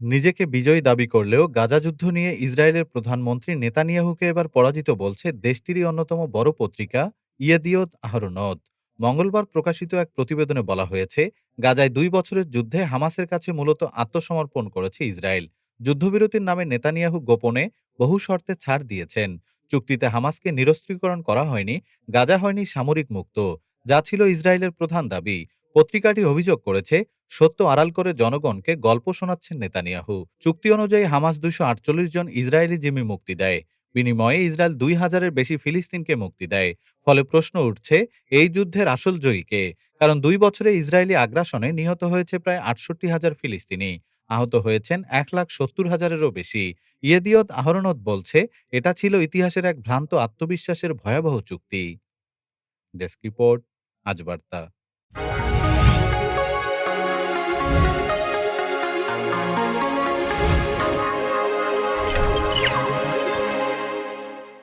নিজেকে বিজয়ী দাবি করলেও গাজা যুদ্ধ নিয়ে ইসরায়েলের প্রধানমন্ত্রী নেতানিয়াহুকে এবার পরাজিত বলছে দেশটিরই অন্যতম বড় পত্রিকা ইয়েদিয়ত আহরনদ মঙ্গলবার প্রকাশিত এক প্রতিবেদনে বলা হয়েছে, গাজায় দুই বছরের যুদ্ধে হামাসের কাছে মূলত আত্মসমর্পণ করেছে ইসরায়েল। যুদ্ধবিরতির নামে নেতানিয়াহু গোপনে বহু শর্তে ছাড় দিয়েছেন। চুক্তিতে হামাসকে নিরস্ত্রীকরণ করা হয়নি, গাজা হয়নি সামরিক মুক্ত, যা ছিল ইসরায়েলের প্রধান দাবি। পত্রিকাটি অভিযোগ করেছে সত্য আড়াল করে জনগণকে গল্প শোনাচ্ছেন নেতানিয়াহু। চুক্তি অনুযায়ী হামাস দুইশো আটচল্লিশ জন ইসরায়েলি জিম্মি মুক্তি দেয়। বিনিময়ে ইসরায়েল দুই হাজারের বেশি ফিলিস্তিনকে মুক্তি দেয়। ফলে প্রশ্ন উঠছে, এই যুদ্ধের আসল জয়ীকে কারণ দুই বছরে ইসরায়েলি আগ্রাসনে নিহত হয়েছে প্রায় আটষট্টি হাজার ফিলিস্তিনি। আহত হয়েছেন এক লাখ সত্তর হাজারেরও বেশি। ইয়েদিয়ত আহরণত বলছে, এটা ছিল ইতিহাসের এক ভ্রান্ত আত্মবিশ্বাসের ভয়াবহ চুক্তি। ডেস্ক রিপোর্ট, আজ বার্তা।